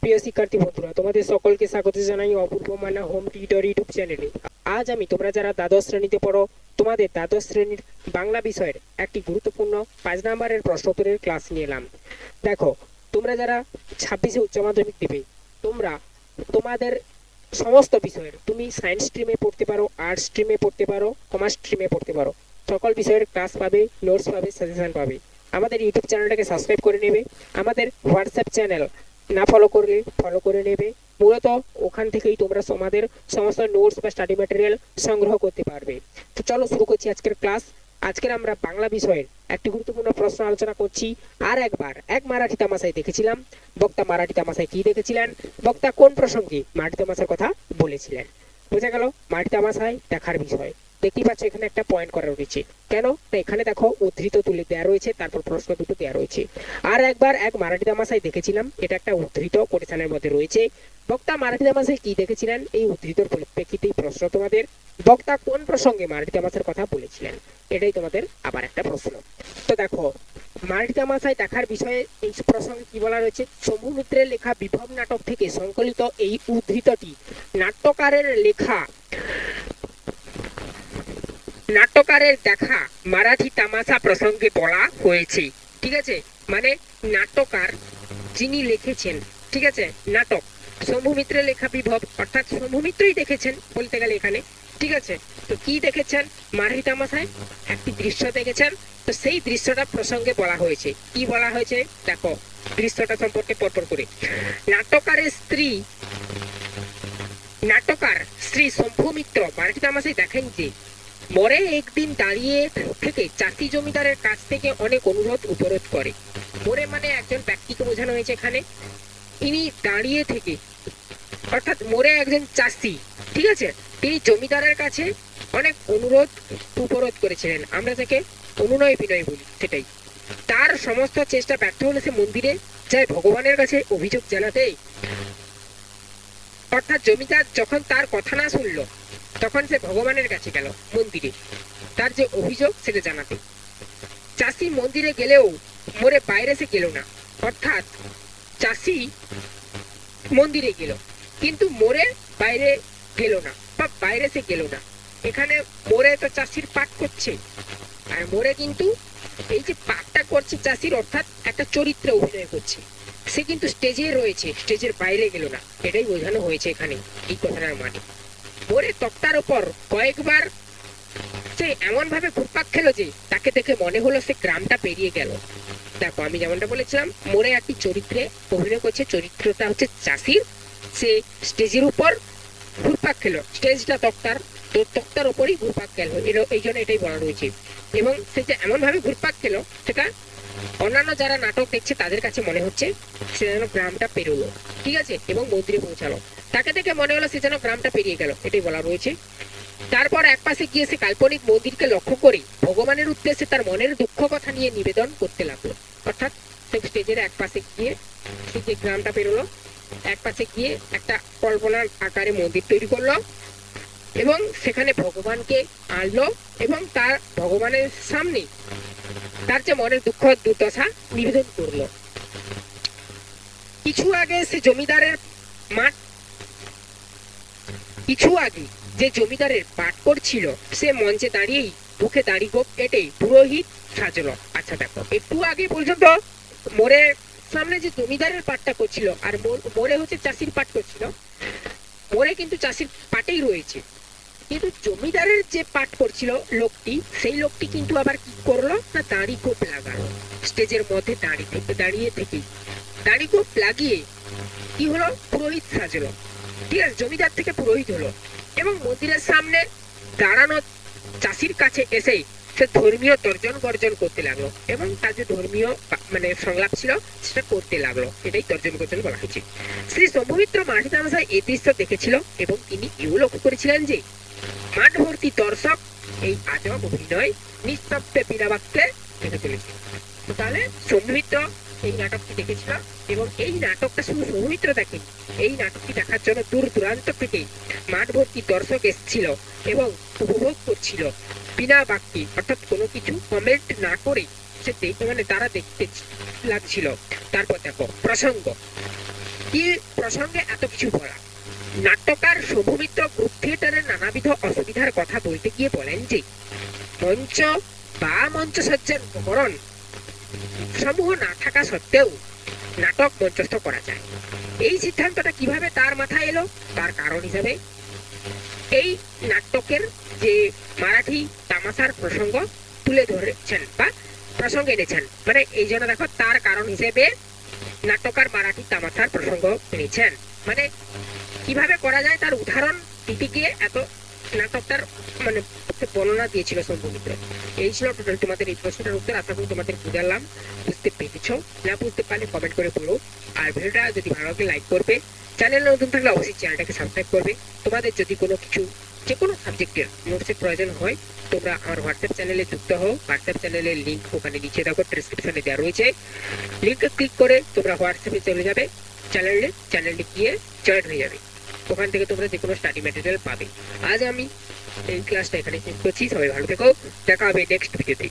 প্রিয় শিক্ষার্থী বন্ধুরা, তোমাদের সকলকে স্বাগত জানাই অপূর্ব মানা হোম টিউটর ইউটিউব চ্যানেলে। আজ আমি তোমরা যারা দ্বাদশ শ্রেণীতে পড়ো, তোমাদের দ্বাদশ শ্রেণির বাংলা বিষয়ের একটি গুরুত্বপূর্ণ পাঁচ নম্বরের প্রশ্নোত্তরের ক্লাস নিয়ে এলাম। দেখো, তোমরা যারা ছাব্বিশে উচ্চ মাধ্যমিক দেবে, তোমরা তোমাদের সমস্ত বিষয়ের, তুমি সায়েন্স স্ট্রিমে পড়তে পারো আর্টস স্ট্রিমে পড়তে পারো কমার্স স্ট্রিমে পড়তে পারো, সকল বিষয়ের ক্লাস পাবে নোটস পাবে সাজেশন পাবে। আমাদের ইউটিউব চ্যানেলটাকে সাবস্ক্রাইব করে নেবে। আমাদের হোয়াটসঅ্যাপ চ্যানেল না ফলো করলে ফলো করে নেবে। মূলত ওখান থেকেই তোমরা আমাদের সমস্ত নোটস বা স্টাডি ম্যাটেরিয়াল সংগ্রহ করতে পারবে। তো চলো শুরু করছি আজকের ক্লাস আজকের আমরা বাংলা বিষয়ের একটি গুরুত্বপূর্ণ প্রশ্ন আলোচনা করছি। আর একবার, এক মারাঠি তামাশায় দেখেছিলাম। বক্তা মারাঠি তামাশায় কি দেখেছিলেন? বক্তা কোন প্রসঙ্গে মারাঠি তামাশার কথা বলেছিলেন? বোঝা গেল মারাঠি তামাশায় দেখার বিষয়। দেখতেই পাচ্ছ, এখানে একটা পয়েন্ট করা রয়েছে। কেন? না এখানে দেখো, উদ্ধৃত তুলে দেওয়া রয়েছে, তারপর প্রশ্ন দুটো দেওয়া রয়েছে। আর একবার এক মারাঠি তামাশায় দেখেছিলাম, এটা একটা উদ্ধৃত কোটেশনের মধ্যে রয়েছে। বক্তা মারাঠি তামাশায় কি দেখেছিলেন? এই উদ্ধৃতর পরিপ্রেক্ষিতেই প্রশ্ন তোমাদের। বক্তা কোন প্রসঙ্গে মারাঠি তামাশার কথা বলেছিলেন? এটাই তোমাদের আবার একটা প্রশ্ন। তো দেখো মারাঠি তামাশায় দেখার বিষয়ে এই প্রসঙ্গে কি বলা রয়েছে? মিত্রের লেখা বিভব নাটক থেকে সংকলিত এই উদ্ধৃতটি নাট্যকারের লেখা নাট্যকারের দেখা মারাঠি তামাশা প্রসঙ্গে বলা হয়েছে, ঠিক আছে? মানে নাট্যকার যিনি লিখেছেন, ঠিক আছে? নাটক। শম্ভু মিত্রের লেখা বিভব, অর্থাৎ শম্ভু মিত্রই দেখেছেন বলতে গেলে এখানে, ঠিক আছে? তো কি দেখেছেন মারাঠি তামাশায়? একটি দৃশ্য দেখেছেন? তো সেই দৃশ্যটা প্রসঙ্গে বলা হয়েছে। কি বলা হয়েছে? দেখো, দৃশ্যটা সম্পর্কে পরপর করে। নাট্যকারের স্ত্রী নাট্যকার শ্রী শম্ভু মিত্র মারাঠি তামাশায় দেখেন যে মরে একদিন দাঁড়িয়ে থেকে চাষি জমিদারের কাছ থেকে অনেক অনুরোধ উপরোধ করে। মরে মানে একজন ব্যক্তিকে বোঝানো হয়েছে এখানে। ইনি দাঁড়িয়ে থেকে, অর্থাৎ মোরে একজন চাষি, ঠিক আছে? তিনি জমিদারের কাছে অনেক অনুরোধ উপরোধ করেছিলেন। আমরা তাকে অনুনয় বিনয় বলি সেটাই। তার সমস্ত চেষ্টা ব্যর্থ হলে সে মন্দিরে যায় ভগবানের কাছে অভিযোগ জানাতে। অর্থাৎ জমিদার যখন তার কথা না শুনলো তখন সে ভগবানের কাছে গেল, মন্দিরে। তার যে অভিযোগ, সেটা জানাতে। চাষি মন্দিরে গেলেও মোরে বাইরে সে গেল না। অর্থাৎ চাষি মন্দিরে গেল, কিন্তু মোরে বাইরে গেল না, বা বাইরে সে গেল না। এখানে মোরে তো চাষির পাঠ করছে। আর মোরে কিন্তু এই যে পাঠটা করছে চাষির, অর্থাৎ একটা চরিত্রে অভিনয় করছে। সে কিন্তু স্টেজে রয়েছে স্টেজের বাইরে গেল না। এটাই বোঝানো হয়েছে এখানে, এই কথাটার মানে। মোরে তক্তার ওপর কয়েকবার সে এমন ভাবে ঘুরপাক খেলো যে তাকে দেখে মনে হলো সে গ্রামটা পেরিয়ে গেল। দেখো, আমি যেমনটা বলেছিলাম মোরে একটি চরিত্রে অভিনয় করছে, চরিত্রটা হচ্ছে চাষির। সে স্টেজের উপর ঘুরপাক খেলো। স্টেজটা তক্তার, তো তক্তার উপরই ঘুরপাক খেলো। এই জন্য এটাই বলা রয়েছে। এবং সে যে এমন ভাবে ঘুরপাক খেলো, সেটা অন্যান্য যারা নাটক দেখছে, তাদের কাছে মনে হচ্ছে সে যেন গ্রামটা পেরোলো। ঠিক আছে? এবং মন্দিরে পৌঁছালো। তাকে দেখে মনে হলো সে যেন গ্রামটা পেরিয়ে গেল, এটাই বলা রয়েছে। তারপর এক পাশে গিয়ে সে কাল্পনিক মন্দিরকে লক্ষ্য করে ভগবানের উদ্দেশ্যে তার মনের দুঃখ কথা নিয়ে নিবেদন করতে লাগল। অর্থাৎ সে স্টেজের এক পাশে গিয়ে সে যে গ্রামটা পেরোলো এক পাশে গিয়ে একটা কল্পনার আকারে মন্দির তৈরি করল এবং সেখানে ভগবানকে আনলো এবং তার ভগবানের সামনে তার যে মনের দুঃখ, দুর্দশা নিবেদন করল। কিছু আগে সে জমিদারের মাঠ কিছু আগে যে জমিদারের পাঠ করছিল সে মঞ্চে দাঁড়িয়েই মুখে দাড়ি গোপ কেটে পুরোহিত সাজলো। আচ্ছা দেখো, একটু আগে পর্যন্ত মোরে সামনে যে জমিদারের পাঠটা করছিল আর মোরে হচ্ছে চাষির পাঠ করছিল মোরে কিন্তু চাষির পাটেই রয়েছে। কিন্তু জমিদারের যে পাঠ করছিল লোকটি, সেই লোকটি কিন্তু আবার কি করল? না দাড়ি গোপ লাগালো। স্টেজের মধ্যে দাঁড়িয়ে থেকে, দাঁড়িয়ে থেকেই দাড়ি গোপ লাগিয়ে কি হলো? পুরোহিত সাজলো। আছে জমিদার থেকে পুরোহিত হলো এবং মন্দিরের সামনে দাঁড়ানো চাষির কাছে এসে সে ধর্মীয় তর্জন গর্জন করতে লাগল এবং তার যে ধর্মীয় মানে সংলাপ ছিল সেটা করতে লাগল। এটাই তর্জন গর্জন বলা হয়েছে। শ্রী শম্ভুমিত্র মাঠি তামাশায় এই দৃশ্য দেখেছিল এবং তিনি এও লক্ষ্য করেছিলেন যে মাঠ ভর্তি দর্শক এই আজব অভিনয় নিস্তব্ধে বিনা বাক্যে দেখে চলেছে তাহলে শম্ভুমিত্র এই নাটকটি দেখেছিল এবং এই নাটকটা শুধু সৌমিত্র দেখেনি এই নাটকটি দেখার জন্য দূর দূরান্ত থেকে মাঠ ভর্তি দর্শক এসেছিল এবং উপভোগ করছিল। বিনা বাক্যে, অর্থাৎ কোনো কিছু কমেন্ট না করে সে মানে তারা দেখতে লাগছিল। তারপর দেখো, প্রসঙ্গ। কি প্রসঙ্গে এত কিছু বলা? নাট্যকার শম্ভুমিত্র গ্রুপ থিয়েটারের নানাবিধ অসুবিধার কথা বলতে গিয়ে বলেন যে, মঞ্চ বা মঞ্চসজ্জার উপকরণ সমূহ না থাকা সত্ত্বেও নাটক মঞ্চস্থ করা যায়। এই সিদ্ধান্তটা কীভাবে তার মাথায় এলো? তার কারণ হিসাবে এই নাটকের যে মারাঠি তামাশার প্রসঙ্গ তুলে ধরেছেন বা প্রসঙ্গ এনেছেন মানে এই জন্য দেখো তার কারণ হিসেবে নাটকার মারাঠি তামাশার প্রসঙ্গ এনেছেন। মানে কীভাবে করা যায় তার উদাহরণ দিতে এত নাটকটার মানে বর্ণনা দিয়েছিল সম্ভবিত এই ছিল টোটাল তোমাদের এই প্রশ্নটার উত্তর। আশা করি তোমাদের বুঝালাম, বুঝতে পেরেছ। না বুঝতে পারলে কমেন্ট করে বলো। আর ভিডিওটা যদি ভালো লাগে লাইক করবে। চ্যানেল নতুন থাকলে অবশ্যই চ্যানেলটাকে সাবস্ক্রাইব করবে। তোমাদের যদি কোনো কিছু যে কোনো সাবজেক্টের নোটসের প্রয়োজন হয়, তোমরা আমার হোয়াটসঅ্যাপ চ্যানেলে যুক্ত হও। হোয়াটসঅ্যাপ চ্যানেলের লিঙ্ক ওখানে নিচে দেখো ডিসক্রিপশনে দেওয়া রয়েছে। লিঙ্কে ক্লিক করে তোমরা হোয়াটসঅ্যাপে চলে যাবে। চ্যানেলে চ্যানেলটি গিয়ে জয়েন হয়ে যাবে। ওখান থেকে তোমরা যে কোনো স্টাডি ম্যাটেরিয়াল পাবে। আজ আমি এই ক্লাসটা এখানে শেষ করছি। সবাই ভালো থেকো। দেখা হবে নেক্সট ভিডিওতে